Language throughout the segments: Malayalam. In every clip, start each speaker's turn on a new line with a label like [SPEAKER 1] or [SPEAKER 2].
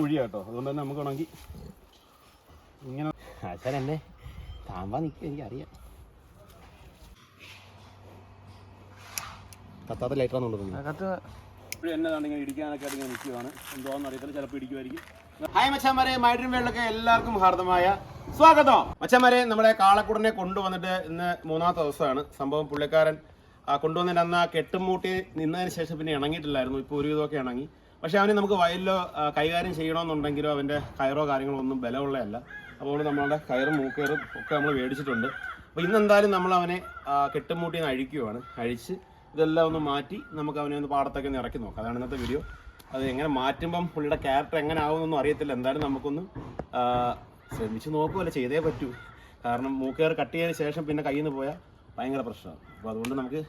[SPEAKER 1] കുഴിയാ കേട്ടോ അതുകൊണ്ട് തന്നെ നമുക്ക് വേണമെങ്കിൽ ഇങ്ങനെ
[SPEAKER 2] ആശാൻ എന്നെ താമ്പാ നിൽക്കുക എനിക്കറിയാം. കത്താത്ത ലൈറ്ററാന്ന് തോന്നുന്നു.
[SPEAKER 1] ഇപ്പോഴും എന്നതാണ് ഇങ്ങനെ ഇടിക്കാനൊക്കെ ആയിട്ട് ഇങ്ങനെ നിൽക്കുകയാണ് എന്തോന്ന് അറിയത്തില്ല ചിലപ്പോൾ ഇടിക്കുമായിരിക്കും ഹായ് മച്ചാമാരെ മൈഡ്രീം വേൾഡിലൊക്കെ എല്ലാവർക്കും ഹാർദമായ സ്വാഗതം. മച്ചാമാരെ നമ്മുടെ കാളക്കുടനെ കൊണ്ടുവന്നിട്ട് ഇന്ന് മൂന്നാമത്തെ ദിവസമാണ്. സംഭവം പുള്ളിക്കാരൻ കൊണ്ടുവന്നിട്ട് അന്ന് ആ കെട്ടുമൂട്ടി നിന്നതിന് ശേഷം പിന്നെ ഇണങ്ങിയിട്ടില്ലായിരുന്നു. ഒരു ഒരുവിധമൊക്കെ ഇണങ്ങി. പക്ഷെ അവന് നമുക്ക് വയലിലോ കൈകാര്യം ചെയ്യണമെന്നുണ്ടെങ്കിലോ അവന്റെ കയറോ കാര്യങ്ങളോ ഒന്നും ബലമുള്ളതല്ല. അതുകൊണ്ട് നമ്മളുടെ കയറും മൂക്കയറും ഒക്കെ നമ്മൾ മേടിച്ചിട്ടുണ്ട്. അപ്പോൾ ഇന്ന് എന്തായാലും നമ്മൾ അവനെ കെട്ടുമൂട്ടി അഴിക്കുകയാണ് അഴിച്ച് ഇതെല്ലാം ഒന്ന് മാറ്റി നമുക്ക് അവനെ ഒന്ന് പാടത്തൊക്കെ ഒന്ന് ഇറക്കി നോക്കാം. അതാണ് ഇന്നത്തെ വീഡിയോ അത് എങ്ങനെ മാറ്റുമ്പം പുള്ളിയുടെ ക്യാരക്ടർ എങ്ങനെ ആവുമെന്നൊന്നും അറിയത്തില്ല. എന്തായാലും നമുക്കൊന്ന് ശ്രമിച്ച് നോക്കുമല്ല ചെയ്തേ പറ്റൂ. കാരണം മൂക്കേർ കട്ട് ചെയ്തതിന് ശേഷം പിന്നെ കയ്യിൽ നിന്ന് പോയാൽ ഭയങ്കര പ്രശ്നമാണ്. അപ്പോൾ അതുകൊണ്ട് നമുക്ക്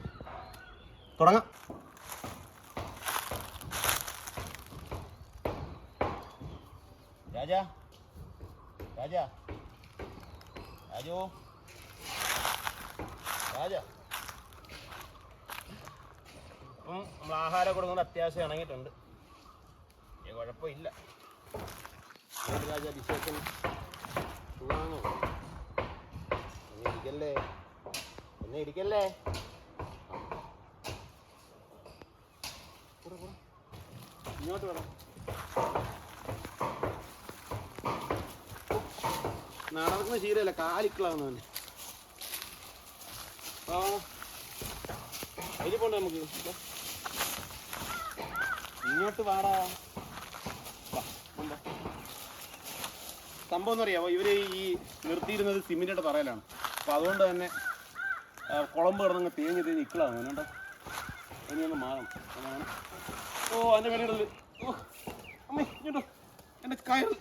[SPEAKER 1] തുടങ്ങാം. രാജാ രാജാ രാജു രാജാ ഇപ്പം നമ്മൾ ആഹാരം കൊടുക്കുന്നത് അത്യാവശ്യം ഇണങ്ങിയിട്ടുണ്ട്. കുഴപ്പമില്ല. രാജാ വിശേഷം സുഖമാണോ ഒന്ന് ഇരിക്കല്ലേ? ഒന്ന് ഇരിക്കല്ലേ. ഇങ്ങോട്ട് വേണം. നടക്കുന്ന ശീലല്ല കാലിക്കളാവുന്നവന്. ആ. നമുക്ക്. ഇങ്ങോട്ട് വാടാ. സംഭവം എന്ന് അറിയാമോ ഇവർ ഈ നിർത്തിയിരുന്നത് സിമെന്റിന്റെ തറയിലാണ്. അപ്പൊ അതുകൊണ്ട് തന്നെ കുളമ്പ് കിടന്നങ്ങ് തേഞ്ഞ് തേഞ്ഞ് ഇക്കളാണ് അതുകൊണ്ട് ഇനിയൊന്ന് മാറണം. ഓ അതിന്റെ വീടുകളിൽ ഓ അമ്മേ എന്റെ കയറ്.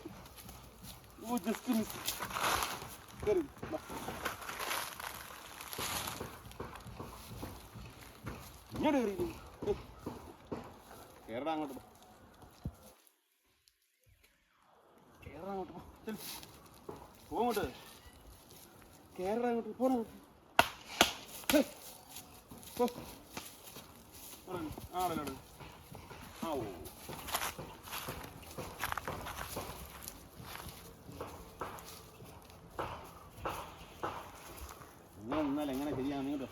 [SPEAKER 1] ഓ ജസ്റ്റ് മിസ് കയറി. ഇങ്ങോട്ട് കയറി കേരള അങ്ങോട്ട് പോ കേരള അങ്ങോട്ട് പോ ചെൽ. പോ അങ്ങോട്ട് കേരള അങ്ങോട്ട് പോണ പോ ആണല്ലോ, ആണല്ലോ ആ ഓ ഇങ്ങനെ നിന്നാൽ എങ്ങനെ ശരിയാണ് കേട്ടോ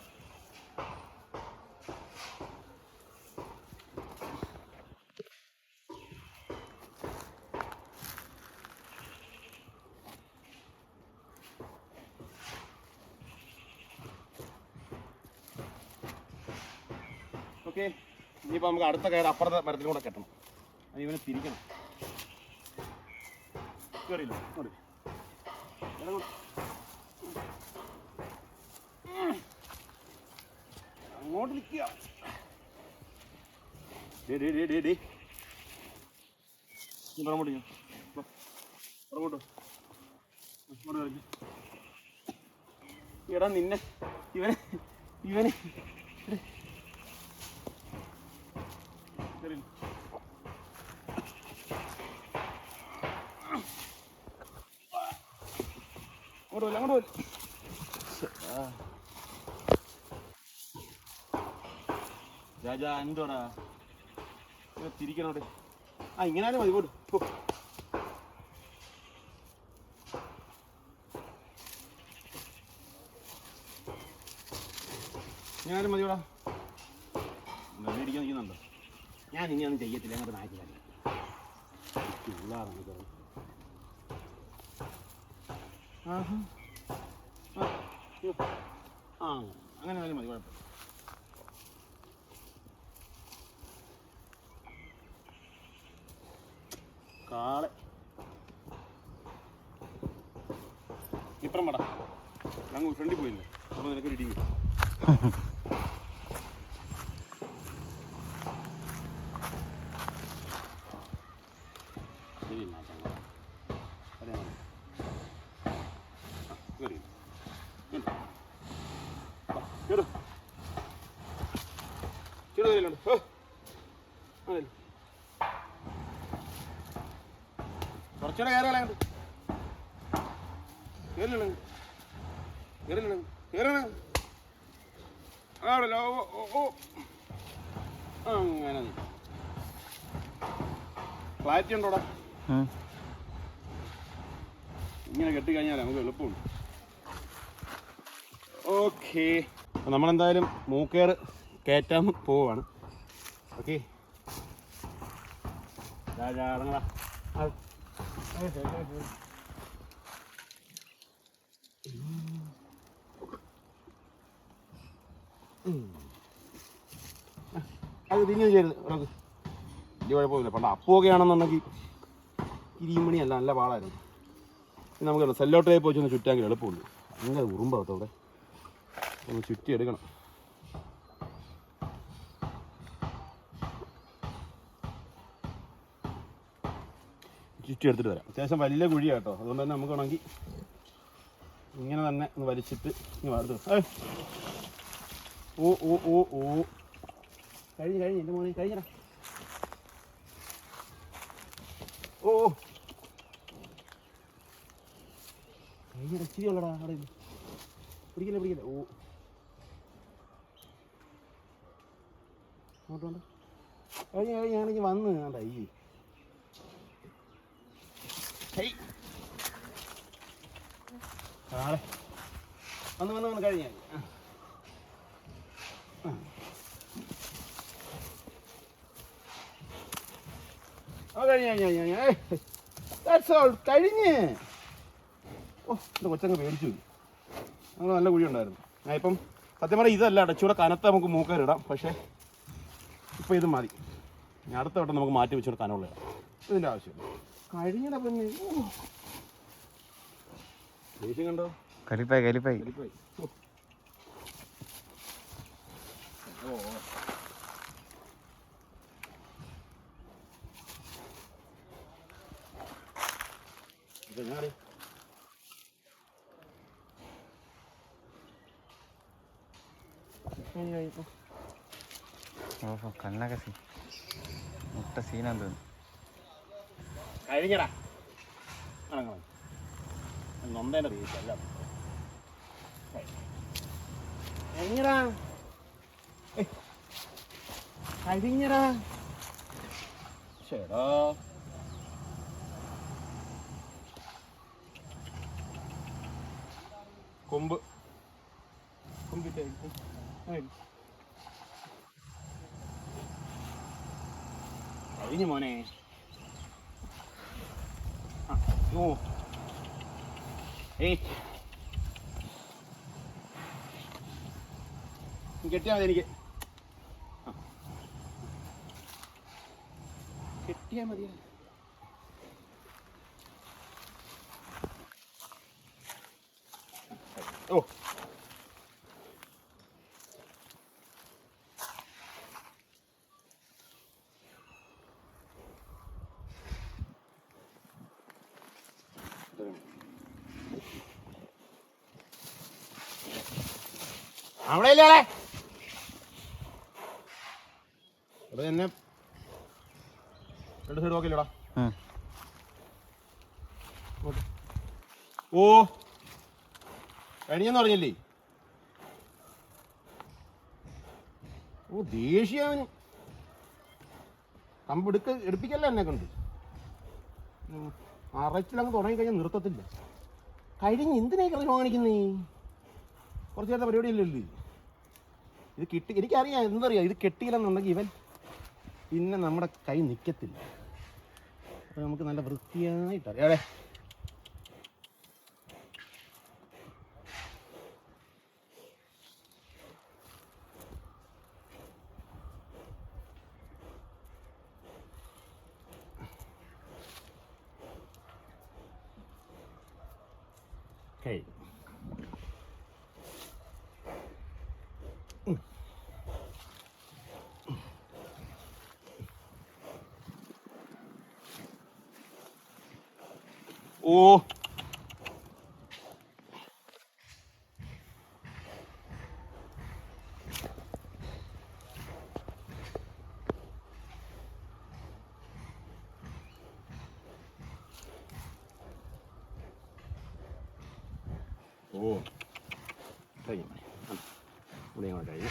[SPEAKER 1] ഓക്കെ? ഇനിയിപ്പോൾ നമുക്ക് അടുത്ത കയറി അപ്പുറത്തെ മരത്തിൽ കൂടെ കെട്ടണം. അത് ഇവനെ തിരിക്കണം. കയറിയില്ല ഇങ്ങോട്ട്. അങ്ങോട്ട് നിന്നെ. ഇവനെ. ഇവനെ. അങ്ങോട്ട് പോലെ അങ്ങോട്ട് പോലെ രാജാ എന്തോടാ? തിരിക്കണോടെ ആ ഇങ്ങനെ മതി പോട്ട് പോ. ഇങ്ങനെ മതിയോടാ. ഇടിക്കാൻ നിൽക്കുന്നുണ്ടോ? ഞാൻ ഇനിയൊന്നും ചെയ്യത്തില്ല അങ്ങോട്ട് ആഹാ ആ, അങ്ങനെ മതി മതി കുഴപ്പം. കാളെ. ഇപ്പുറം പടാ ഞങ്ങൾ ഫ്രണ്ടിൽ പോയില്ലേ? അപ്പോൾ നിനക്ക് ഇടിക്കും ശരി എന്നാ ചങ്ങ അതെ മതി ആ കയറി ഇങ്ങോട്ട്. വാ, കേറ്. കേറ് കയറിയില്ലോണ്ട്. ഓ. അതല്ലേ. കുറച്ചുകൂടെ കയറുകളെ അങ്ങോട്ട് കയറില്ല കയറില്ല കയറണ ആടല്ലോ ഓ ഓ അങ്ങനെ. ക്ലാരിറ്റി ഉണ്ടോടാ? ഇങ്ങനെ കെട്ടി കഴിഞ്ഞാൽ നമുക്ക് എളുപ്പമുണ്ട് ഓക്കെ നമ്മളെന്തായാലും മൂക്കേർ കയറ്റാൻ പോവാണ്. ഓക്കെ ഇറങ്ങടാ ആ. ഏയ്, ഏയ്, ഏയ്, ഏയ്. ഉം. ആ, അത് തിരിഞ്ഞു ചെയ്യരുത്. ഉറക്ക്. വലിയ കുഴപ്പമില്ല പണ്ട് അപ്പമൊക്കെ ആണെന്നുണ്ടെങ്കിൽ ഇരിമണിയല്ല നല്ല പാടായിരുന്നു. ഇനി നമുക്ക് സെല്ലോ പോയി വെച്ച് ഒന്ന് ചുറ്റാൻ എളുപ്പമുണ്ട് ഭയങ്കര ഉറുമ്പാകത്തോ അവിടെ. ഒന്ന് ചുറ്റി എടുക്കണം. ചുറ്റി എടുത്തിട്ട് വരാം. അത്യാവശ്യം വലിയ കുഴിയാണ് കേട്ടോ. അതുകൊണ്ട് തന്നെ നമുക്ക് വേണമെങ്കിൽ ഇങ്ങനെ തന്നെ ഒന്ന് വലിച്ചിട്ട് അടുത്ത് ഏയ്. ഓ ഓ ഓ ഓ കഴിഞ്ഞ് കഴിഞ്ഞ് എന്റെ മോനെ കഴിഞ്ഞടാ ഓ. കഴിഞ്ഞടാ ഇച്ചിരി ഉള്ളടാ അവിടെ. പിടിക്കില്ല പിടിക്കില്ല? ഓ അങ്ങോട്ട് കഴിഞ്ഞ കഴിഞ്ഞ കഴിഞ്ഞ് ഞാനിങ്ങനെ വന്ന് വേണ്ട ഈ. ഹേയ്. വന്ന് വന്ന് വന്ന് കഴിഞ്ഞ കഴിഞ്ഞ ഓ എന്റെ കൊച്ചങ്ങ് പേടിച്ചു ഞങ്ങൾ നല്ല കുഴി ഉണ്ടായിരുന്നു. ഞാൻ ഇപ്പം സത്യം പറഞ്ഞാൽ ഇതല്ല അടച്ചൂടെ കനത്ത നമുക്ക് മൂക്കറിടാം പക്ഷേ ഇപ്പം ഇത് മതി. അടുത്ത വട്ടം നമുക്ക് മാറ്റി വെച്ചോട് കനമുള്ള ഇതിന്റെ ആവശ്യമില്ല കഴിഞ്ഞടാ പിന്നെ. ദേഷ്യം കണ്ടോ?
[SPEAKER 3] കലിപ്പായി കലിപ്പായി.
[SPEAKER 1] വലിപ്പോയി. കഴിഞ്ഞു.
[SPEAKER 3] ഓഹോ കണ്ണൊക്കെ സീ. മുട്ട സീനാന്ന് തോന്നുന്നു.
[SPEAKER 1] കഴിഞ്ഞടാ നൊന്തേന്റെ അല്ല. കഴിഞ്ഞടാ. കഴിഞ്ഞടാ ചേടാ കഴിഞ്ഞു മോനെ. ഓ. ഏയ്. കെട്ടിയാൽ മതി എനിക്ക്. കെട്ടിയാൽ മതി. ഓ. അവിടെ ഇല്ലേ ഇവിടെ എന്നെ രണ്ട് സൈഡ് നോക്കില്ലടാ ഓ. കഴിഞ്ഞെന്ന് പറഞ്ഞില്ലേ? ഓ ദേഷ്യം കമ്പെടുക്ക എടുപ്പിക്കല്ല എന്നെ കണ്ട്. അറച്ചിലങ്ങ് തുടങ്ങി കഴിഞ്ഞാൽ നിർത്തത്തില്ല. കഴിഞ്ഞ് എന്തിനായി കളി കാണിക്കുന്നേ കുറച്ച് നേരത്തെ പരിപാടിയല്ലേ ഇത് കിട്ടി എനിക്കറിയാം എന്തറിയാം ഇത് കെട്ടിയില്ലെന്നുണ്ടെങ്കിൽ ഇവൻ പിന്നെ നമ്മുടെ കൈ നിൽക്കത്തില്ല അപ്പോൾ നമുക്ക് നല്ല വൃത്തിയായിട്ട് അറിയാതെ കഴിഞ്ഞു ഓ ഓ കഴിഞ്ഞു ഇവിടെ ഞങ്ങൾ കഴിഞ്ഞു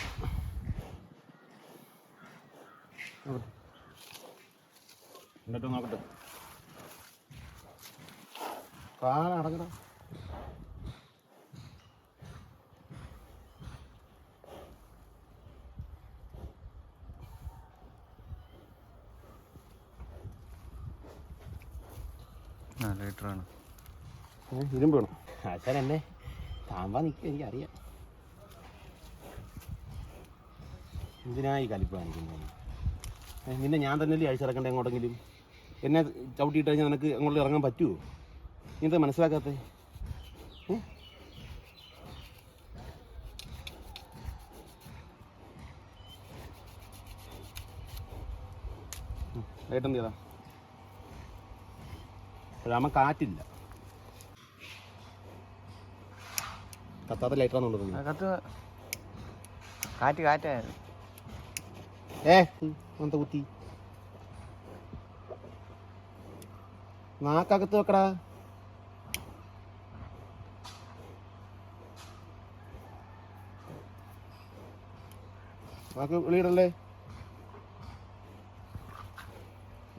[SPEAKER 1] നോക്കട്ടെ എന്നിട്ട് നോക്കട്ടെ. കാല അടങ്ങടാ
[SPEAKER 3] നാല് ലിറ്ററാണ്
[SPEAKER 1] ഇരുമ്പ് വേണം.
[SPEAKER 2] ആശാൻ എന്നെ താമ്പാ നിൽക്കും എനിക്കറിയാം.
[SPEAKER 1] എന്തിനാ ഈ കലിപ്പ് കാണിക്കുന്നത്? നിന്നെ ഞാൻ തന്നെ അഴിച്ചിറക്കണ്ടേ എങ്ങോട്ടെങ്കിലും എന്നെ ചവിട്ടിയിട്ട് കഴിഞ്ഞാൽ നിനക്ക് അങ്ങോട്ട് ഇറങ്ങാൻ പറ്റുമോ നീ മനസ്സിലാക്കാത്ത മനസ്സിലാക്കാത്തേ? ഏ? ഉം, ലൈറ്റ് എന്ത് ചെയ്താ? രാമ കാറ്റില്ല. കത്താത്ത ലൈറ്ററാന്ന്
[SPEAKER 3] കത്ത്. കാറ്റ് കാറ്റായിരുന്നു.
[SPEAKER 1] ഏ എന്താ കുത്തി? നാക്കകത്ത് വെക്കടാ. നാക്ക് വിളിയിടല്ലേ?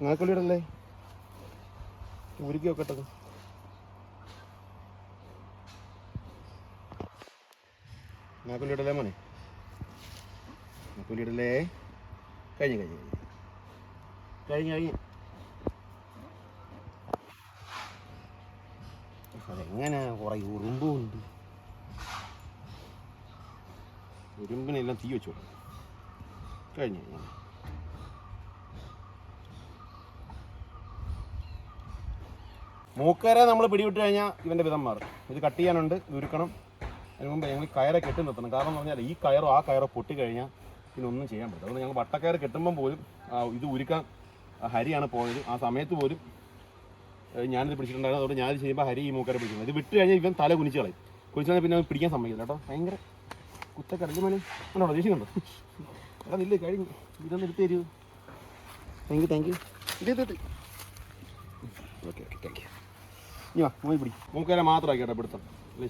[SPEAKER 1] നാക്ക് വിളിയിടല്ലേ? ഉരുക്കി വെക്കട്ടത് നാക്ക് വിളിയിടല്ലേ മോനെ? നാക്ക് വിളിയിടല്ലേ? കഴിഞ്ഞു കഴിഞ്ഞു കഴിഞ്ഞു. കഴിഞ്ഞു അതെങ്ങനെ? കുറെ ഉറുമ്പുണ്ട്. ഉറുമ്പിനെല്ലാം തീ വെച്ചു കഴിഞ്ഞു. മൂക്കരെ നമ്മൾ പിടിവിട്ട് കഴിഞ്ഞാൽ ഇവന്റെ വിധം മാറും. ഇത് കട്ട് ചെയ്യാനുണ്ട് ഉരുക്കണം അതിന് മുമ്പ് ഞങ്ങൾ കയറെ കെട്ടി നിർത്തണം. കാരണം എന്ന് പറഞ്ഞാൽ ഈ കയറോ ആ കയറോ പൊട്ടിക്കഴിഞ്ഞാൽ പിന്നെ ഒന്നും ചെയ്യാൻ പറ്റില്ല. അതുകൊണ്ട് ഞങ്ങൾ വട്ടക്കയർ കെട്ടുമ്പം പോലും ഇത് ഉരുക്കാൻ ഹരിയാണ് പോയത്. ആ സമയത്ത് പോലും ഞാനിത് പിടിച്ചിട്ടുണ്ടായിരുന്നു. അതുകൊണ്ട് ഞാനിത് ചെയ്യുമ്പോൾ ഹരി ഈ മൂക്കരെ പിടിക്കുന്നത് ഇത് വിട്ട് കഴിഞ്ഞാൽ ഇവൻ തല കുനിച്ച് കളയും. കുനിച്ചാൽ പിന്നെ പിടിക്കാൻ സമ്മതിക്കില്ല കേട്ടോ. ഭയങ്കര കുത്തൊക്കെ അടിച്ചു മോനെ ആണോ കണ്ടോ? നില്ല കഴിഞ്ഞു. ഇതൊന്ന് എടുത്തു തരൂ. താങ്ക് യു താങ്ക് യു ഇത് ഇത് ഓക്കെ ഓക്കെ താങ്ക് യു ഇനി വാ മോയി പിടി. മൂക്കരെ മാത്രമാക്കി കേട്ടോ പിടുത്തം.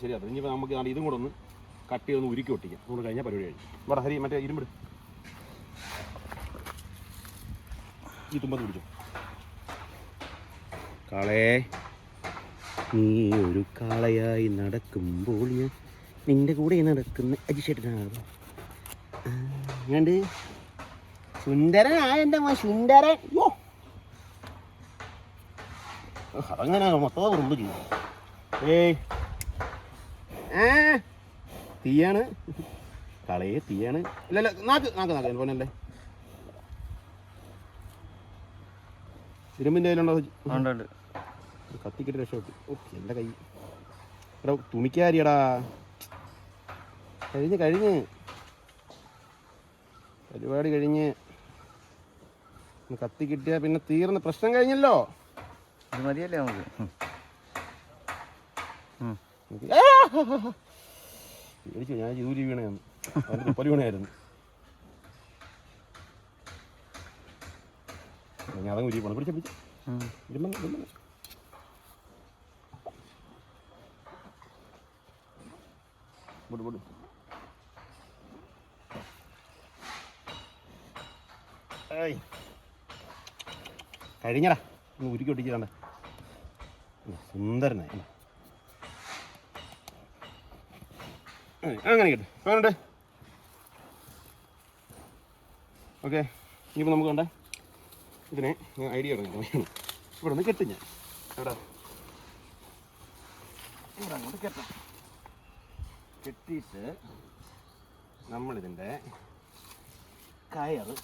[SPEAKER 1] ശരിയാ ഇനിയിപ്പോൾ നമുക്ക് നാളെ ഇതും കൂടെ ഒന്ന് കട്ട് ചെയ്തൊന്ന് ഉരുക്കി ഒട്ടിക്കാം. നമ്മൾ കഴിഞ്ഞാൽ പരിപാടി കഴിഞ്ഞു. ഇവിടെ ഹരി മറ്റേ ഇരുമ്പിട് ഈ തുമ്പത്ത് പിടിച്ചു.
[SPEAKER 2] കാളേ നീ ഒരു കാളയായി നടക്കുമ്പോൾ ഞാൻ നിന്റെ കൂടെ നടക്കുന്ന അജിച്ചേട്ടനാണ് ഞാണ്ട് സുന്ദരനായ എന്റെ മോൻ സുന്ദരൻ യോ അതങ്ങനെ മൊത്തം ഉറുമ്പ് ചെയ്യും.
[SPEAKER 1] ഏയ് ഏ തീയാണ്. കളയെ തീയാണ്. ഇല്ല ഇല്ല നാക്ക് നാക്ക് നാക്ക് പോനല്ലേ ഇരുമ്പിന്റെ കയ്യിലുണ്ടോ? കത്തിക്കിട്ട് രക്ഷപ്പെട്ടു. ഓക്കെ എന്റെ കൈ. എടാ തുണിക്കാരിയടാ കഴിഞ്ഞ് കഴിഞ്ഞ്. പരിപാടി കഴിഞ്ഞ് കത്തി കിട്ടിയാൽ പിന്നെ തീർന്ന്. പ്രശ്നം കഴിഞ്ഞല്ലോ?
[SPEAKER 3] അത് മതിയല്ലേ നമുക്ക്.
[SPEAKER 1] പേടിച്ചു ഞാൻ ജൂലി വീണയാണ് തുപ്പലി വീണായിരുന്നു ഞാൻ അതങ്ങ് ഉരി പോണം പിടിച്ച പിടിച്ച. വിട് വിട് കഴിഞ്ഞടാ. ഒന്ന് ഉരുക്കി ഒട്ടിച്ചിട്ടാണ് സുന്ദരനെ. അങ്ങനെ കിട്ടും. വേണ്ടേ ഓക്കെ ഇനിയിപ്പോൾ നമുക്ക് വേണ്ട ഇതിനെ ഐഡിയ തുടങ്ങി ഇവിടെ നിന്ന് കെട്ടും ഞാൻ. എവിടെ? ഇവിടെ അങ്ങോട്ട് കെട്ടാം കെട്ടിയിട്ട് നമ്മളിതിന്റെ കയറ്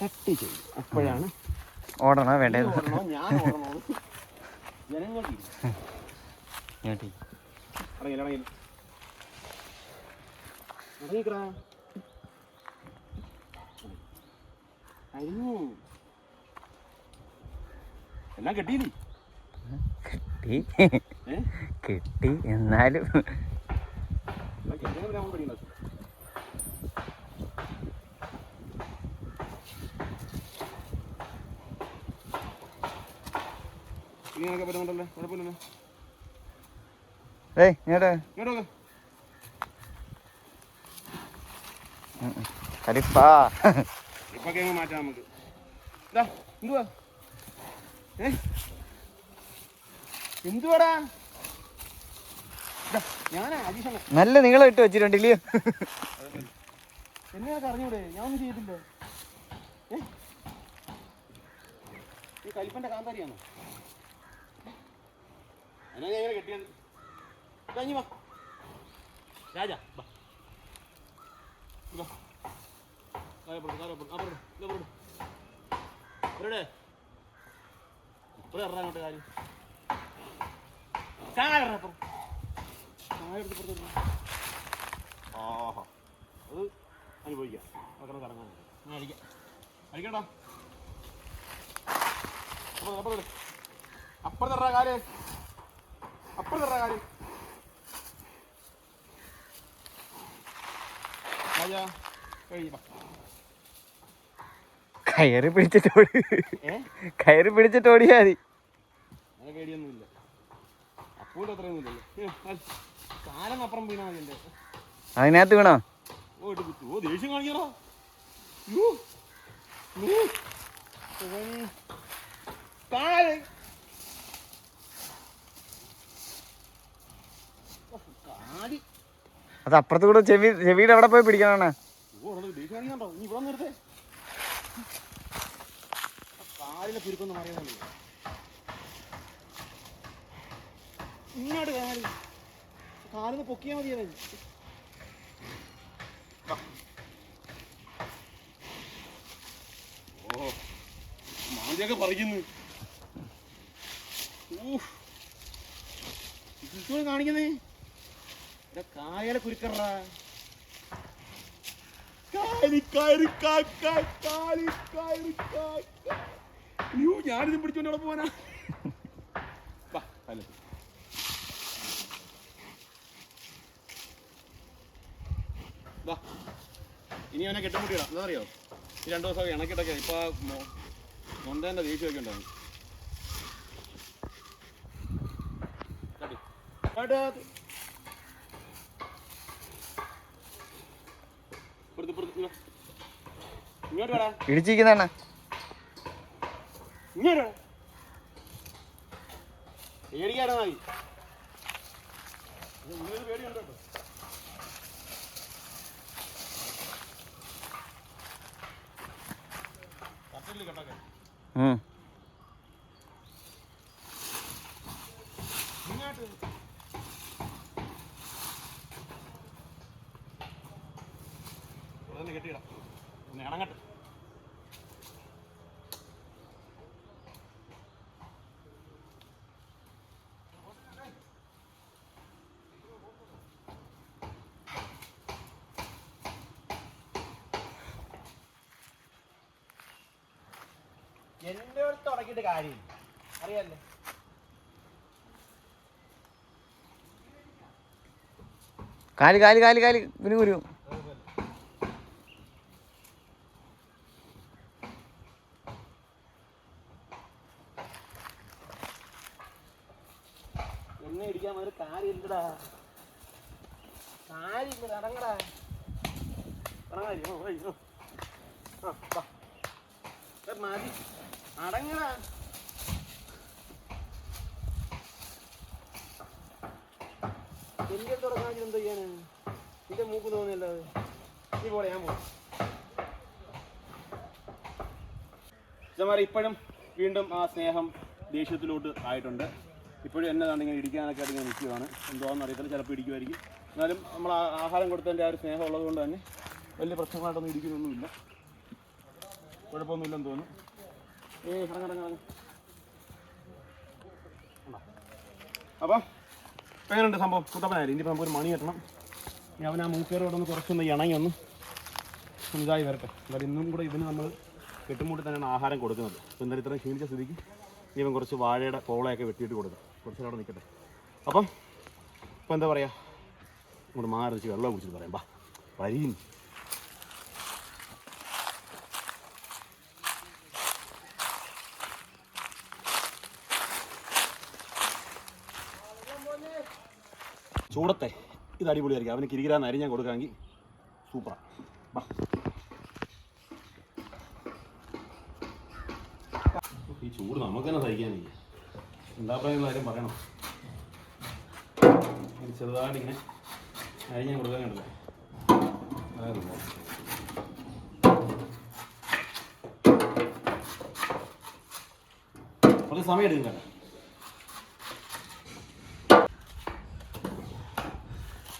[SPEAKER 1] കട്ട് ചെയ്യും. അപ്പോഴാണ്
[SPEAKER 3] ഓടണോ
[SPEAKER 1] വേണ്ടത് ഞാൻ ഓടണോ? ജനങ്ങൾക്ക്
[SPEAKER 3] ഞേട്ടി
[SPEAKER 1] ഇറങ്ങി ഇറങ്ങി ഇറങ്ങിക്കടാ അരിഞ്ഞു എല്ലാം കെട്ടിയില്ലേ
[SPEAKER 3] കെട്ടി. കെട്ടി എന്നാലും.
[SPEAKER 1] കെട്ടിയാൽ പഠിക്കണ്ട ഇങ്ങനെയൊക്കെ പറ്റുന്നുണ്ടല്ലോ. കുഴപ്പമില്ലല്ലോ.
[SPEAKER 3] ഏയ് ഇങ്ങോട്ട്.
[SPEAKER 1] ഇങ്ങോട്ട് നോക്ക്.
[SPEAKER 3] കരിപ്പാ.
[SPEAKER 1] ഇപ്പൊക്കെ അങ്ങ് മാറ്റാം നമുക്ക്. ഇതാ എന്തുവാ? ഏ? എന്തുവാടാ? ഇതാ, ഞാനാ അജീഷണ
[SPEAKER 3] നല്ല നീളം ഇട്ട് വെച്ചിട്ടുണ്ടില്ലയോ
[SPEAKER 1] എന്നെ അറിഞ്ഞൂടെ ഞാൻ ഒന്നും ചെയ്തില്ല ഏ? ഈ കലിപ്പന്റെ കാന്താരിയാണോ? കഴിഞ്ഞു വാ. വാ. അപ്പുറത്ത്, കാര്യം. ചായ ആഹാ. ഞാൻ അപ്പുറത്ത് അപ്പുറത്ത്. അപ്പുറത്ത് കാൽ കാര്യം.
[SPEAKER 3] കയറി പിടിച്ചിട്ട് ഓടി. കയറി പിടിച്ചിട്ട് ഓടിയാ മതി.
[SPEAKER 1] പേടിയൊന്നുമില്ല. അത്രയൊന്നുമില്ലല്ലോ കാലം അപ്പുറം വീണാ മതി എന്റെ
[SPEAKER 3] അതിനകത്ത് വീണോ?
[SPEAKER 1] ഓ ഓ ദേഷ്യം കാണിക്കണോ? താഴെ. ഓ, കാലി
[SPEAKER 3] അത് അപ്പുറത്ത് കൂടെ ചെവി ചെവിയുടെ എവിടെ പോയി പിടിക്കണ
[SPEAKER 1] പറയുന്നു പൊക്കിയാ പറിക്കുന്നു. കാണിക്കുന്നേ. കായലെ കുരുക്കറാ അയ്യോ ഞാനിതും പിടിച്ചോണ്ട് അവിടെ വാ ഇനി അവനെ കെട്ടുമുട്ടിയിടാം. എന്താ അറിയോ ഈ രണ്ടു ദിവസം ഇണക്കിട്ടൊക്കെ ഇപ്പൊ മൊണ്ടേന്റെ ദേഷ്യമൊക്കെ ഉണ്ടാവും. കാട്ട്. ഇപ്പുറത്ത് ഇപ്പുറത്ത് ഇങ്ങോ. ഇങ്ങോട്ട് വേടാ
[SPEAKER 3] ഇടിച്ചിരിക്കുന്നണ്ണ
[SPEAKER 1] ഇങ്ങോട്ട് വാ. പേടിക്കാടാ ഉള്ളിൽ പേടിയുണ്ടോ കേട്ടോ കട്ടിലിൽ കെട്ടൊക്കെ ഇങ്ങോട്ട് ഇവിടെ തന്നെ കെട്ടിയിടാം ഒന്ന് ഇണങ്ങട്ടെ എന്റെ അടുത്ത് തുടങ്ങിയിട്ട് കാര്യമില്ല. അറിയാലോ
[SPEAKER 3] കാൽ കാൽ കാൽ കാൽ. പിന്നെ കുരു
[SPEAKER 1] എന്നെ ഇടിക്കാൻ ഒരു കാര്യം ഇല്ലടാ കാര്യമില്ല അടങ്ങടാ അടങ്ങാ അയ്യോ ആ വാ. ഏ, മതി അടങ്ങടാ. എന്റെ തുടങ്ങാൻ എന്തോ ചെയ്യാന്? എന്റെ മൂക്ക് തോന്നിയല്ലാതെ നീ പോലെ ഞാൻ പോകും ഇപ്പോഴും വീണ്ടും ആ സ്നേഹം ദേഷ്യത്തിലോട്ട് ആയിട്ടുണ്ട്. ഇപ്പോഴും എന്നതാണ് ഇങ്ങനെ ഇടിക്കാനൊക്കെ ആയിട്ട് ഇങ്ങനെ നിൽക്കുകയാണ് എന്തോന്ന് അറിയത്തില്ല ചിലപ്പോൾ ഇടിക്കുമായിരിക്കും എന്നാലും നമ്മൾ ആഹാരം കൊടുത്തതിന്റെ ആ ഒരു സ്നേഹം ഉള്ളത് കൊണ്ട് തന്നെ വലിയ പ്രശ്നങ്ങളായിട്ടൊന്നും ഇടിക്കുന്നൊന്നുമില്ല കുഴപ്പമൊന്നുമില്ലെന്ന് തോന്നുന്നു. പേരുണ്ട് അപ്പം എങ്ങനെയുണ്ട് സംഭവം. കുട്ടപ്പനായാലും ഇനിയിപ്പോൾ നമുക്കൊരു മണി കെട്ടണം. ഇനി അവൻ ആ മൂക്കേറോടൊന്ന് കുറച്ചൊന്ന് ഇണങ്ങി ഒന്ന് ഇതായി വരട്ടെ. എന്നാലും ഇന്നും കൂടെ ഇവന് നമ്മൾ കെട്ടുമൂട്ടി തന്നെയാണ് ആഹാരം കൊടുക്കുന്നത്. അപ്പോൾ എന്തായാലും ഇത്രയും ക്ഷീണിച്ച സ്ഥിതിക്ക് ഇനി ഇവൻ കുറച്ച് വാഴയുടെ കോളയൊക്കെ വെട്ടിയിട്ട് കൊടുക്കാം. കുറച്ച് അവിടെ നിൽക്കട്ടെ. അപ്പം ഇപ്പം എന്താ പറയുക ഇങ്ങോട്ട് മാറി വെച്ച് വെള്ളം കുടിച്ചിട്ട് പറയാം. ബാ വരിയും ചൂടത്തെ. ഇത് അടിപൊളിയായിരിക്കും. അവന് കിരികിരാന്ന് ഞാൻ കൊടുക്കാമെങ്കിൽ സൂപ്പറാണ് ബാ ഈ ചൂട് നമുക്ക് തന്നെ സഹിക്കാനില്ല. എന്താ പറയുന്ന കാര്യം പറയണം. ചെറുതായിട്ട് ഇങ്ങനെ അരിഞ്ഞ് കൊടുക്കാൻ കണ്ടില്ല? കുറച്ച് സമയം എടുക്കും കേട്ടോ.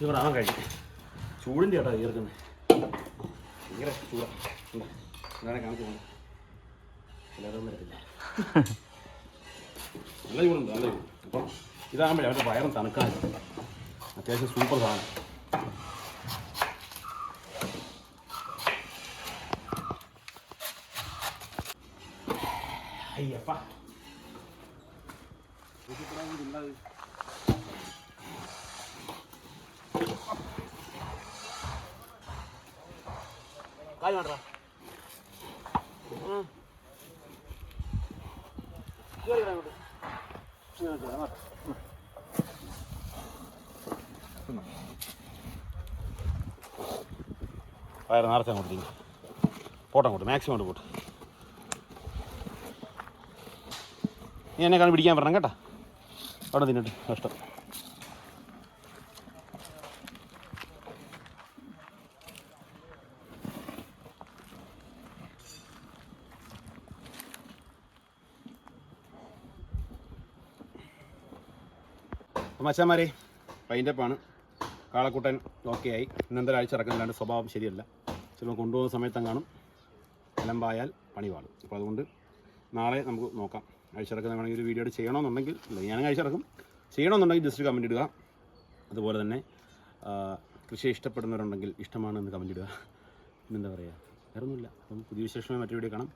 [SPEAKER 1] ഇവിടെ ആവാൻ കഴിഞ്ഞു ചൂടിന്റെ കേട്ടോ ഈർക്കുന്നത് ഭയങ്കര ചൂടാണ് കാണിച്ചു നല്ല ചൂടുണ്ട് നല്ല ചൂട്. അപ്പം ഇതാകുമ്പോഴേ അവരുടെ വയറും തണുക്കാൻ അത്യാവശ്യം സൂപ്പർ സാധനം. അയ്യപ്പ. കായ് വേണ്ട വയറ് നേരത്തെ അങ്ങോട്ട് തിരിഞ്ഞു പോട്ടെ അങ്ങോട്ട് മാക്സിമം അങ്ങോട്ട് പോട്ടെ. നീ എന്നെ കാണി പിടിക്കാൻ പറഞ്ഞ കേട്ടോ. അവിടെ തിന്നിട്ട് കഷ്ടം മച്ചാമാരെ പൈന്റപ്പാണ് കാളക്കൂട്ടൻ ഓക്കെ ആയി. ഇന്നെന്തായാലും ആഴ്ച ഇറക്കുന്നില്ലാണ്ട് സ്വഭാവം ശരിയല്ല. ചിലപ്പോൾ കൊണ്ടുപോകുന്ന സമയത്തും കാണും. അലമ്പായാൽ പണി പാടും അപ്പോൾ അതുകൊണ്ട് നാളെ നമുക്ക് നോക്കാം. ആഴ്ച ഇറക്കുന്ന വേണമെങ്കിൽ ഒരു വീഡിയോ ചെയ്യണമെന്നുണ്ടെങ്കിൽ ഇല്ല ഞാൻ ആഴ്ച ഇറക്കും ചെയ്യണമെന്നുണ്ടെങ്കിൽ ജസ്റ്റ് കമന്റ് ഇടുക. അതുപോലെ തന്നെ കൃഷി ഇഷ്ടപ്പെടുന്നവരുണ്ടെങ്കിൽ ഇഷ്ടമാണെന്ന് കമന്റ് ഇടുക. പിന്നെന്താ പറയുക വേറൊന്നുമില്ല. അപ്പം പുതിയ വിശേഷമായി മറ്റൊരു വീഡിയോ കാണാം.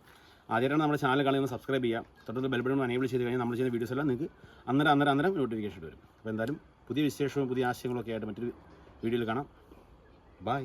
[SPEAKER 1] ആദ്യമായിട്ടാണ് നമ്മുടെ ചാനൽ കാണുന്നത്. സബ്സ്ക്രൈബ് ചെയ്യുക. തൊട്ടടുത്ത് ബെൽബട്ടൺ എനേബിൾ ചെയ്ത് കഴിഞ്ഞാൽ നമ്മൾ ചെയ്യുന്ന വീഡിയോസ് എല്ലാം നിങ്ങൾക്ക് അന്നേരം അന്നേരം അന്നേരം നോട്ടിഫിക്കേഷൻ വരും. അപ്പോൾ എന്തായാലും പുതിയ വിശേഷവും പുതിയ ആശയങ്ങളൊക്കെ ആയിട്ട് മറ്റൊരു വീഡിയോയിൽ കാണാം. ബൈ